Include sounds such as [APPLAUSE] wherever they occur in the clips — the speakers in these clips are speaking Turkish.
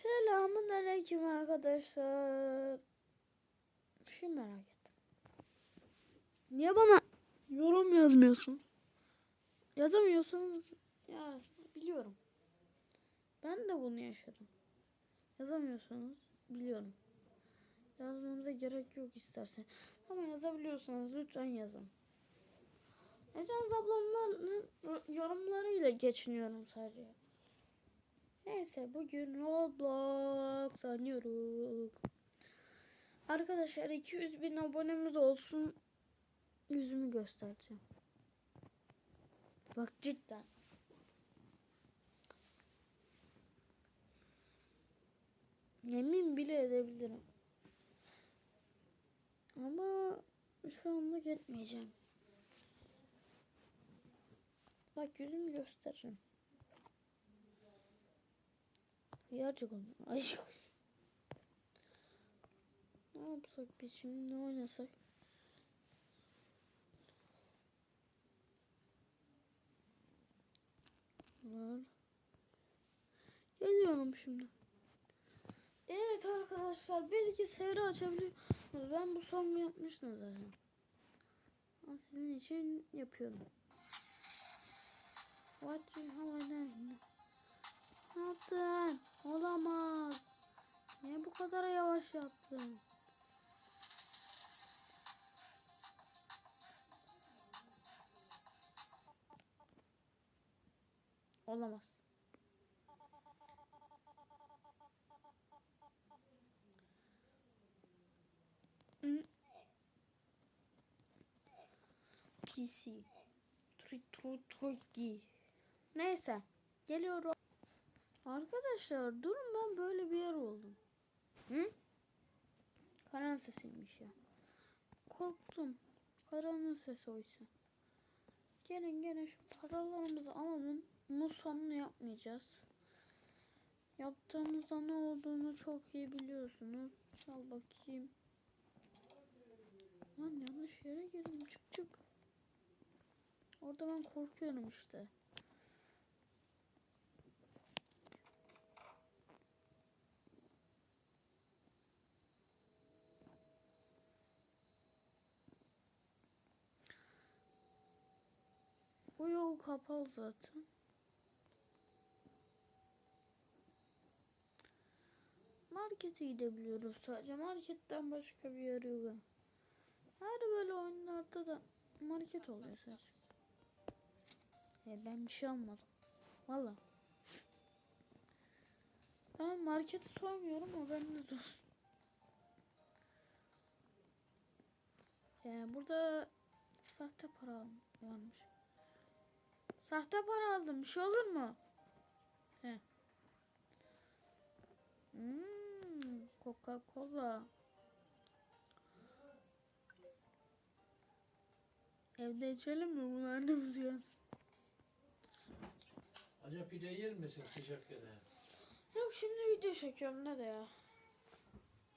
Selamun aleyküm arkadaşlar. Bir şey merak ettim. Niye bana yorum yazmıyorsun? Yazamıyorsunuz. Ya biliyorum. Ben de bunu yaşadım. Yazamıyorsunuz. Biliyorum. Yazmanıza gerek yok istersen. Ama yazabiliyorsanız lütfen yazın. Ecaz ablamın yorumlarıyla geçiniyorum sadece. Neyse bugün Roblox oynuyoruz. Arkadaşlar 200 bin abonemiz olsun. Yüzümü göstereceğim. Bak cidden. Yemin bile edebilirim. Ama şu anda gitmeyeceğim. Bak yüzümü gösteririm. Gerçek onu. [LAUGHS] Ay. Ne yapsak biz şimdi ne oynasak? Var. Geliyorum şimdi. Evet arkadaşlar bilgisayarı açabiliyorsunuz. Ben bu sonu yapmıştım zaten. Ama sizin için yapıyorum. What you done? Ne yaptın? Olamaz. Niye bu kadar yavaş yaptın? Olamaz. PC. Tru tru tru Neyse. Geliyorum. Arkadaşlar durun ben böyle bir yer oldum. Hı? Karan sesiymiş ya. Korktum. Karanın sesi oysa. Gelin gelin şu paralarımızı alalım. Sonunu yapmayacağız. Yaptığımızda ne olduğunu çok iyi biliyorsunuz. Çal bakayım. Lan yanlış yere girdim. Çık çık. Orada ben korkuyorum işte. Yol kapalı zaten. Markete gidebiliyoruz sadece. Marketten başka bir yer yok. Her böyle oyunlarda da market oluyor sadece. E ben bir şey almadım. Valla. Ben marketi soymuyorum de dur. Yani burada sahte para varmış. Sahte para aldım. Bir şey olur mu? He. Hmm, Coca-Cola. Evde içelim mi? Bunu annemiz yansın. Acaba pide yer misin sıcak gene? Yok şimdi video çekiyorum ne de ya.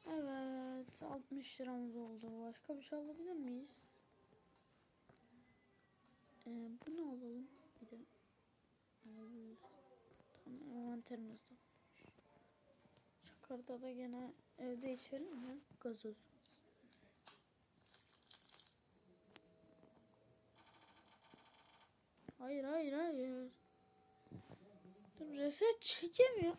Evet 60 liramız oldu. Başka bir şey alabilir miyiz? Ee, bunu alalım. Alabiliriz. Tamam envanterimizde. Çakarda da gene evde içelim mi? Gazoz. Hayır hayır hayır. Dur reset çekemiyor.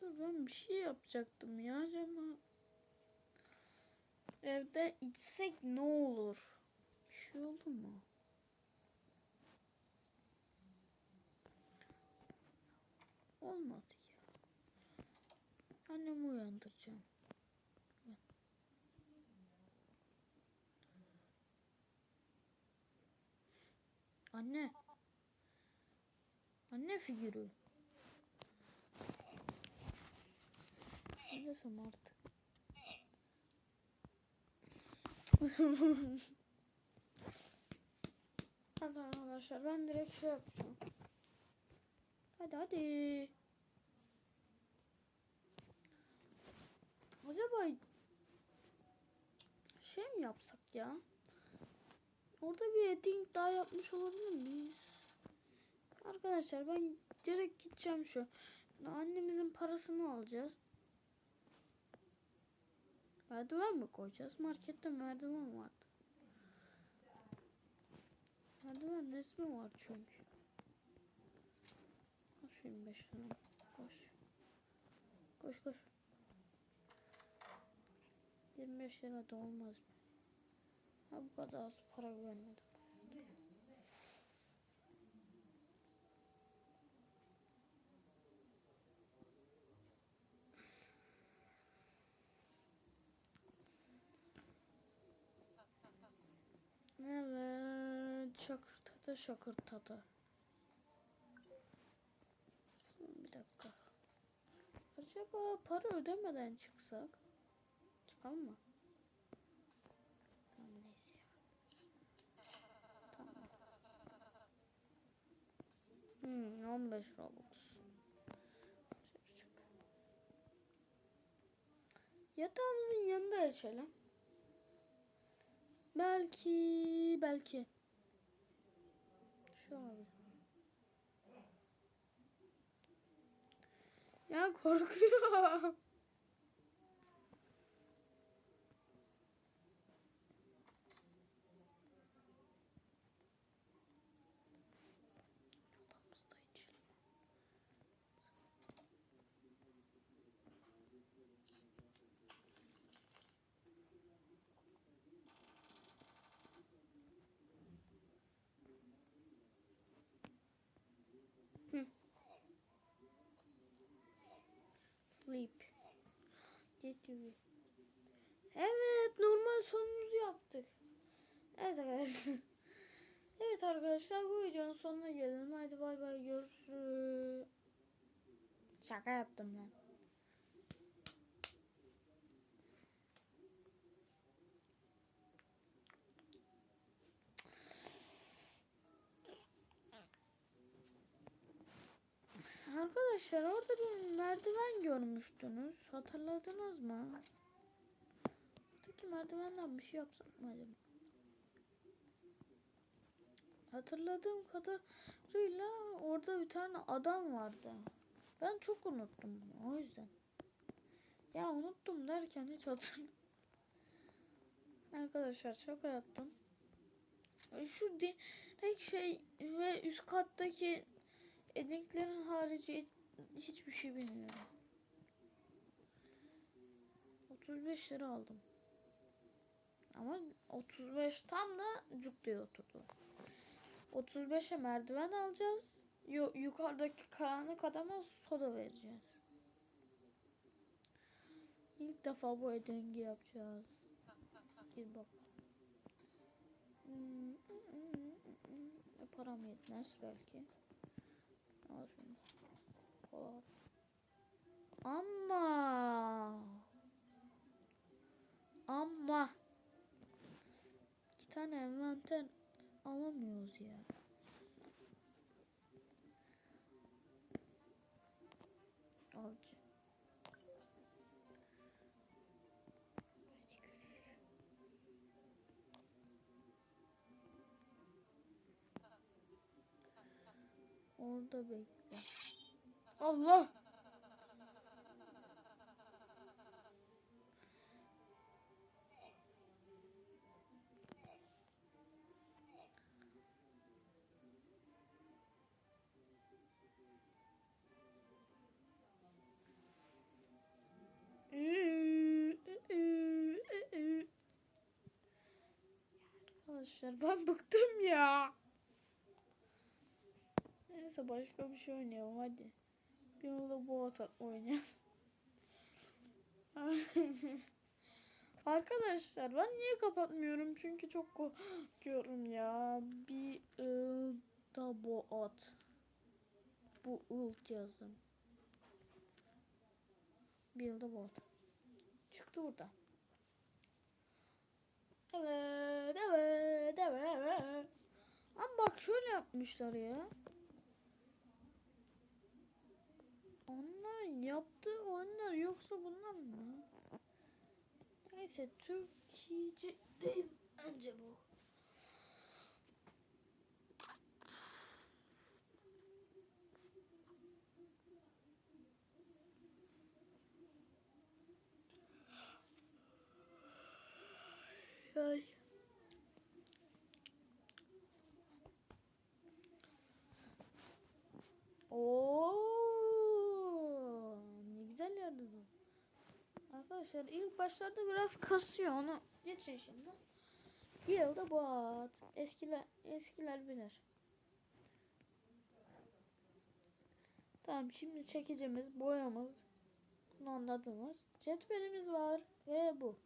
Dur ben bir şey yapacaktım ya acaba. Evde içsek ne olur? Şey olur mu? Olmadı ya. Annemi uyandıracağım. Anne. Anne figürü. Ne desem artık. [LAUGHS] hadi arkadaşlar ben direkt şey yapacağım. Hadi hadi. Acaba şey mi yapsak ya? Orada bir editing daha yapmış olabilir miyiz? Arkadaşlar ben direkt gideceğim şu. Annemizin parasını alacağız. Merdiven mi koyacağız? Markette merdiven vardı. Merdiven resmi var çünkü. Koş 25 lira. Koş. Koş koş. 25 lira da olmaz mı? Ha bu kadar az para vermedim. Evet, şakırtada şakırtada. Bir dakika. Acaba para ödemeden çıksak? Çıkalım mı? Tamam neyse. Hmm, 15 Robux. Yatağımızın yanında açalım. Belki, belki. Abi. Ya korkuyor. Odamızda içelim. Sleep. Get. Evet normal sonumuzu yaptık. Evet arkadaşlar. [LAUGHS] evet arkadaşlar bu videonun sonuna gelelim. Hadi bay bay görüşürüz. Şaka yaptım lan. Arkadaşlar orada bir merdiven görmüştünüz. Hatırladınız mı? Oradaki merdivenden bir şey yapsak mı acaba? Hatırladığım kadarıyla orada bir tane adam vardı. Ben çok unuttum o yüzden. Ya unuttum derken hiç hatırlamıyorum. Arkadaşlar şaka yaptım. Şu direkt şey ve üst kattaki Ediklerin harici hiçbir şey bilmiyorum. 35 lira aldım. Ama 35 tam da cuk diye oturdu. 35'e merdiven alacağız. Yu yukarıdaki karanlık adama soda vereceğiz. İlk defa bu ödengi yapacağız. Gir bak. Hmm, Param yetmez belki. Şunu. Hop. Ama. Ama. İki tane envanter alamıyoruz ya. Orada bekle. Allah! Arkadaşlar ben bıktım ya. Neyse başka bir şey oynayalım hadi. Bir yolda bu oynayalım. [LAUGHS] Arkadaşlar ben niye kapatmıyorum? Çünkü çok korkuyorum ya. Bir ıı, da bu at. Bu ult yazdım. Bir yılda bu. Çıktı burada. Evet, evet, evet, evet. Ama bak şöyle yapmışlar ya. Bunlar yoksa bunlar mı? Neyse Türkiye'ci değil önce bu. Ay. Yerde bu. Arkadaşlar ilk başlarda biraz kasıyor onu geçin şimdi. Yılda boğat. Eskiler eskiler bilir. Tamam şimdi çekicimiz, boyamız, bunu anladınız. Cetvelimiz var ve bu.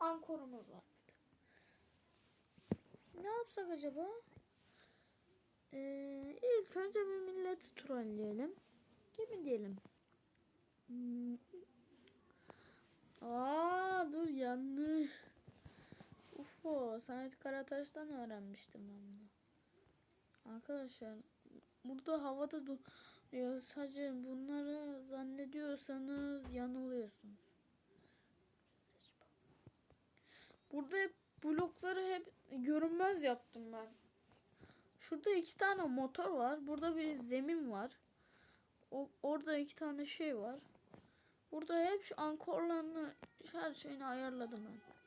Ankorumuz var. Ne yapsak acaba? Ee, ilk önce bir milleti trolleyelim. Kimi diyelim? Hmm. Aa dur yanlış. Ufo Samet Karataş'tan öğrenmiştim ben bunu. Arkadaşlar burada havada duruyor. Sadece bunları zannediyorsanız yanılıyorsunuz. Burada hep blokları hep görünmez yaptım ben. Şurada iki tane motor var. Burada bir zemin var. O, orada iki tane şey var. Burada hep şu ankorlarını her şeyini ayarladım ben.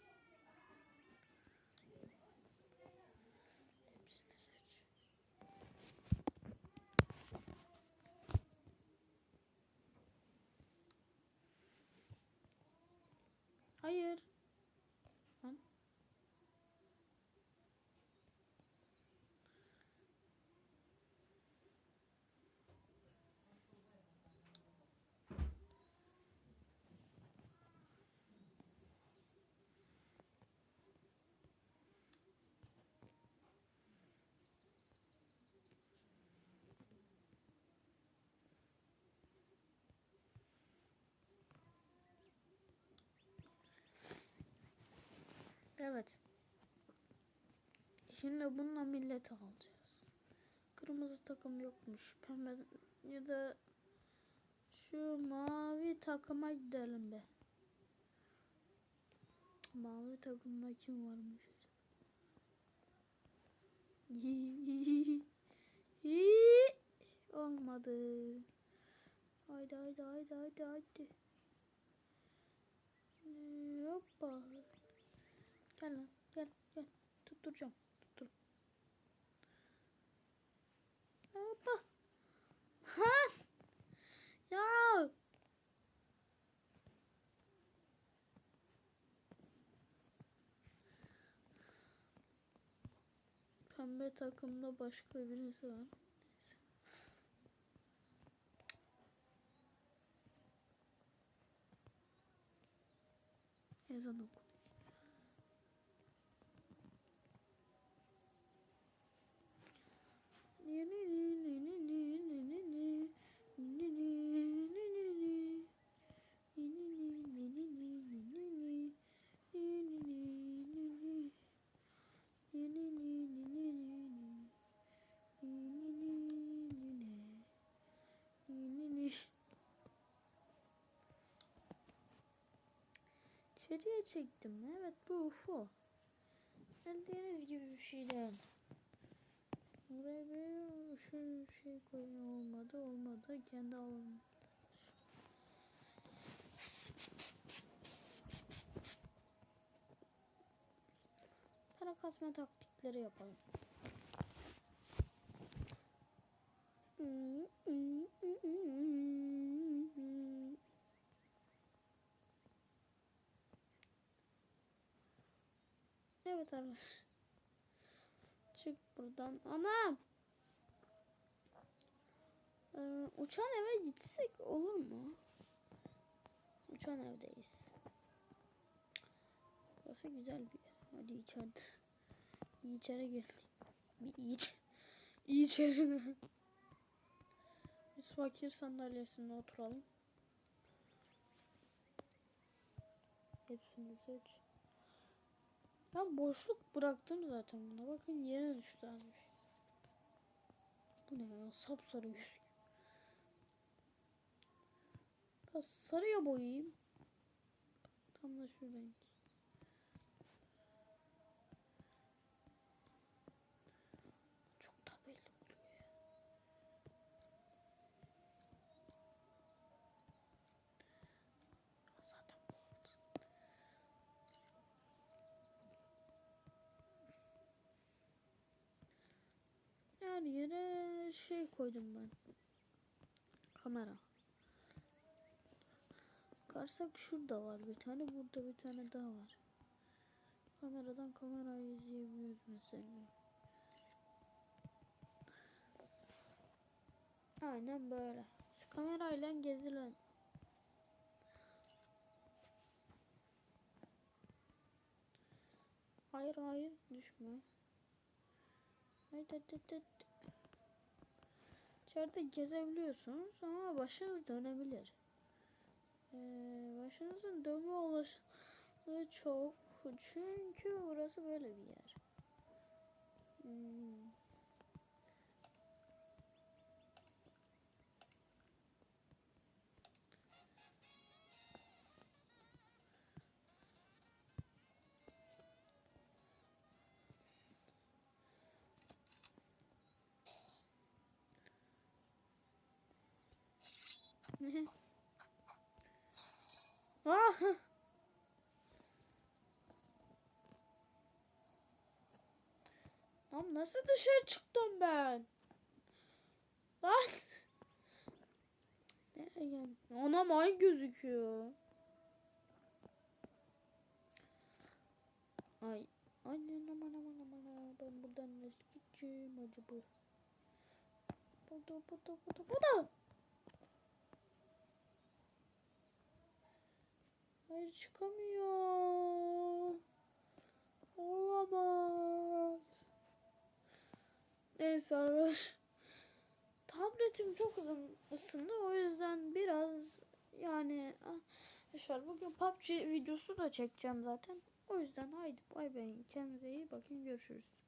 Hayır. Lan. Evet. Şimdi bununla millet alacağız. Kırmızı takım yokmuş. Pembe ya da şu mavi takıma gidelim be. Mavi takımda kim varmış? [LAUGHS] Olmadı. Haydi haydi haydi haydi haydi. Hoppa. Gel lan gel gel. Tutturacağım. Tuttur. Hoppa. Ha! Ya. Pembe takımda başka birisi var. Ezan oku. İçeriye çektim. Evet bu UFO. Bildiğiniz gibi bir şey. Buraya bir şu şey koyun olmadı olmadı kendi alalım. Para kasma taktikleri yapalım. Evet. Çık buradan. Anam. Ee, uçan eve gitsek olur mu? Uçan evdeyiz. Burası güzel bir yer. Hadi içeride. Bir içeri geldik. Bir iç. [LAUGHS] İçerine. Biz fakir sandalyesinde oturalım. Hepsini seç. Ben boşluk bıraktım zaten buna. Bakın yere düştü. Bu ne ya? Sapsarı yüz. Biraz sarıya boyayayım. Tam da şu renk. Çok da belli oluyor ya. Zaten bu altın. Her yere şey koydum ben. Kamera. Bakarsak şurada var bir tane, burada bir tane daha var. Kameradan kamerayı izleyebiliyoruz mesela. Aynen böyle. Kamerayla gezilen. Hayır hayır düşme. Hayır hayır hayır. İçeride gezebiliyorsunuz ama başınız dönebilir. Ee, başınızın dönme olasılığı çok. Çünkü burası böyle bir yer. Hmm. Ah! Lan nasıl dışarı çıktım ben? Lan! Nereye geldim? Anam ay gözüküyor. Ay. Anne aman aman aman. Ben buradan nasıl gideceğim acaba? Burada burada burada burada. Hayır çıkamıyor. Olamaz. Neyse arkadaş. Tabletim çok hızlı ısındı. O yüzden biraz yani arkadaşlar bugün PUBG videosu da çekeceğim zaten. O yüzden haydi bay bay. Kendinize iyi bakın. Görüşürüz.